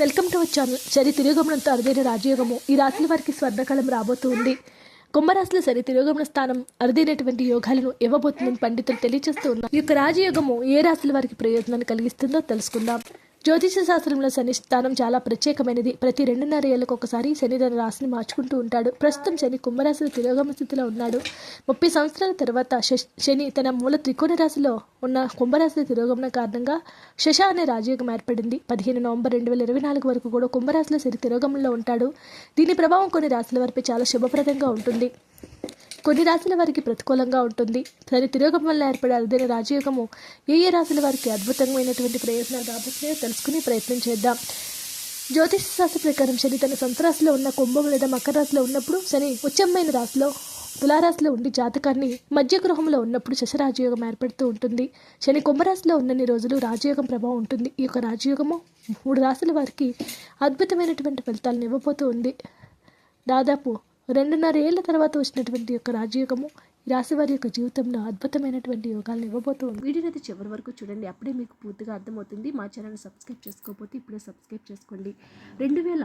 Welcome to our channel. శని తిరోగమనంతో అరుదైన రాజయోగము. ఈ రాశుల వారికి స్వర్ణకాలం రాబోతుంది. కుంభరాశిలో శని తిరుగమన స్థానం అరుదైనటువంటి యోగాలను ఇవ్వబోతుందని పండితులు తెలియజేస్తూ ఉన్నారు. ఈ యొక్క రాజయోగము ఏ రాశుల వారికి ప్రయోజనాన్ని కలిగిస్తుందో తెలుసుకుందాం. జ్యోతిష శాస్త్రంలో శని స్థానం చాలా ప్రత్యేకమైనది. ప్రతి రెండున్నర ఏళ్ళకు ఒకసారి శని తన రాశిని మార్చుకుంటూ ఉంటాడు. ప్రస్తుతం శని కుంభరాశిలో తిరోగమ స్థితిలో ఉన్నాడు. ముప్పై సంవత్సరాల తర్వాత శని తన మూల త్రికోణ రాశిలో ఉన్న కుంభరాశి తిరోగమన కారణంగా శశ అనే రాజయోగం ఏర్పడింది. పదిహేను నవంబర్ రెండు వేల ఇరవై నాలుగు వరకు కూడా కుంభరాశిలో శని తిరోగమంలో ఉంటాడు. దీని ప్రభావం కొన్ని రాశుల వారిపై చాలా శుభప్రదంగా ఉంటుంది. కొన్ని రాశుల వారికి ప్రతికూలంగా ఉంటుంది. శని తిరోగం వల్ల ఏర్పడే అరుదైన రాజయోగము ఏ ఏ రాశుల వారికి అద్భుతమైనటువంటి ప్రయోజనాలు రాబోతున్నాయో తెలుసుకునే ప్రయత్నం చేద్దాం. జ్యోతిష శాస్త్ర ప్రకారం శని తన సొంత రాశిలో ఉన్న కుంభం లేదా మకర రాశిలో ఉన్నప్పుడు శని ఉచ్చమైన రాశిలో తులారాశిలో ఉండి జాతకాన్ని మధ్య గృహంలో ఉన్నప్పుడు శశరాజయోగం ఏర్పడుతూ ఉంటుంది. శని కుంభరాశిలో ఉన్నన్ని రోజులు రాజయోగం ప్రభావం ఉంటుంది. ఈ యొక్క రాజయోగము మూడు రాశుల వారికి అద్భుతమైనటువంటి ఫలితాలను ఇవ్వబోతూ ఉంది. దాదాపు రెండున్నర ఏళ్ళ తర్వాత వచ్చినటువంటి యొక్క రాజయోగము ఈ రాశి వారి యొక్క జీవితంలో అద్భుతమైనటువంటి యోగాలను ఇవ్వబోతూ ఉంది. వీడియోని అయితే చివరి వరకు చూడండి. అప్పుడే మీకు పూర్తిగా అర్థమవుతుంది. మా ఛానల్ సబ్స్క్రైబ్ చేసుకోకపోతే ఇప్పుడే సబ్స్క్రైబ్ చేసుకోండి. రెండు వేల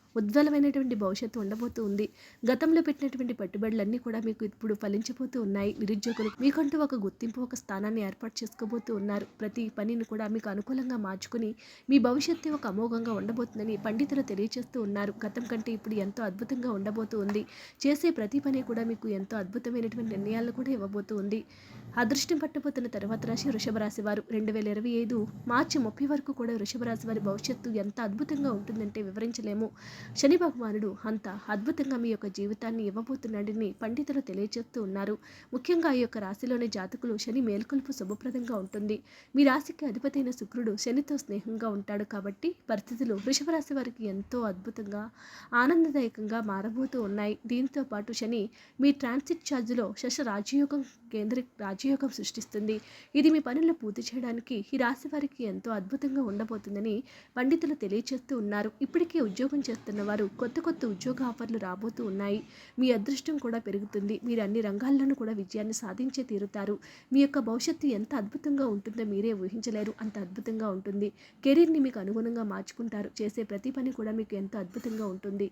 ఉజ్వలమైనటువంటి భవిష్యత్తు ఉండబోతూ ఉంది. గతంలో పెట్టినటువంటి పెట్టుబడులన్నీ కూడా మీకు ఇప్పుడు ఫలించబోతూ ఉన్నాయి. నిరుద్యోగులు మీకంటూ ఒక గుర్తింపు ఒక స్థానాన్ని ఏర్పాటు చేసుకోబోతూ ఉన్నారు. ప్రతి పనిని కూడా మీకు అనుకూలంగా మార్చుకుని మీ భవిష్యత్తు ఒక అమోఘంగా ఉండబోతుందని పండితులు తెలియజేస్తూ ఉన్నారు. గతం కంటే ఇప్పుడు ఎంతో అద్భుతంగా ఉండబోతూ ఉంది. చేసే ప్రతి పని కూడా మీకు ఎంతో అద్భుతమైనటువంటి నిర్ణయాలు కూడా ఇవ్వబోతూ ఉంది. అదృష్టం పట్టబోతున్న తర్వాత రాశి వృషభ రాశి వారు రెండు వేల ఇరవై ఐదు మార్చి ముప్పై వరకు కూడా వృషభ రాశి వారి భవిష్యత్తు ఎంత అద్భుతంగా ఉంటుందంటే వివరించలేము. శని భగవానుడు అంత అద్భుతంగా మీ యొక్క జీవితాన్ని ఇవ్వబోతున్నాడని పండితులు తెలియజేస్తూ ఉన్నారు. ముఖ్యంగా ఈ యొక్క రాశిలోని జాతకులు శని మేల్కొల్పు శుభప్రదంగా ఉంటుంది. మీ రాశికి అధిపతైన శుక్రుడు శనితో స్నేహంగా ఉంటాడు కాబట్టి పరిస్థితులు వృషభ రాశి వారికి ఎంతో అద్భుతంగా ఆనందదాయకంగా మారబోతూ ఉన్నాయి. దీంతో పాటు శని మీ ట్రాన్సిట్ ఛార్జ్లో శశ రాజయోగం కేంద్ర రాజయోగం సృష్టిస్తుంది. ఇది మీ పనులు పూర్తి చేయడానికి ఈ రాశి వారికి ఎంతో అద్భుతంగా ఉండబోతుందని పండితులు తెలియజేస్తూ ఉన్నారు. ఇప్పటికే ఉద్యోగం చేస్తున్న వారు కొత్త కొత్త ఉద్యోగ ఆఫర్లు రాబోతూ ఉన్నాయి. మీ అదృష్టం కూడా పెరుగుతుంది. మీరు అన్ని రంగాల్లోనూ కూడా విజయాన్ని సాధించే తీరుతారు. మీ యొక్క భవిష్యత్తు ఎంత అద్భుతంగా ఉంటుందో మీరే ఊహించలేరు. అంత అద్భుతంగా ఉంటుంది. కెరీర్ని మీకు అనుగుణంగా మార్చుకుంటారు. చేసే ప్రతి పని కూడా మీకు ఎంతో అద్భుతంగా ఉంటుంది.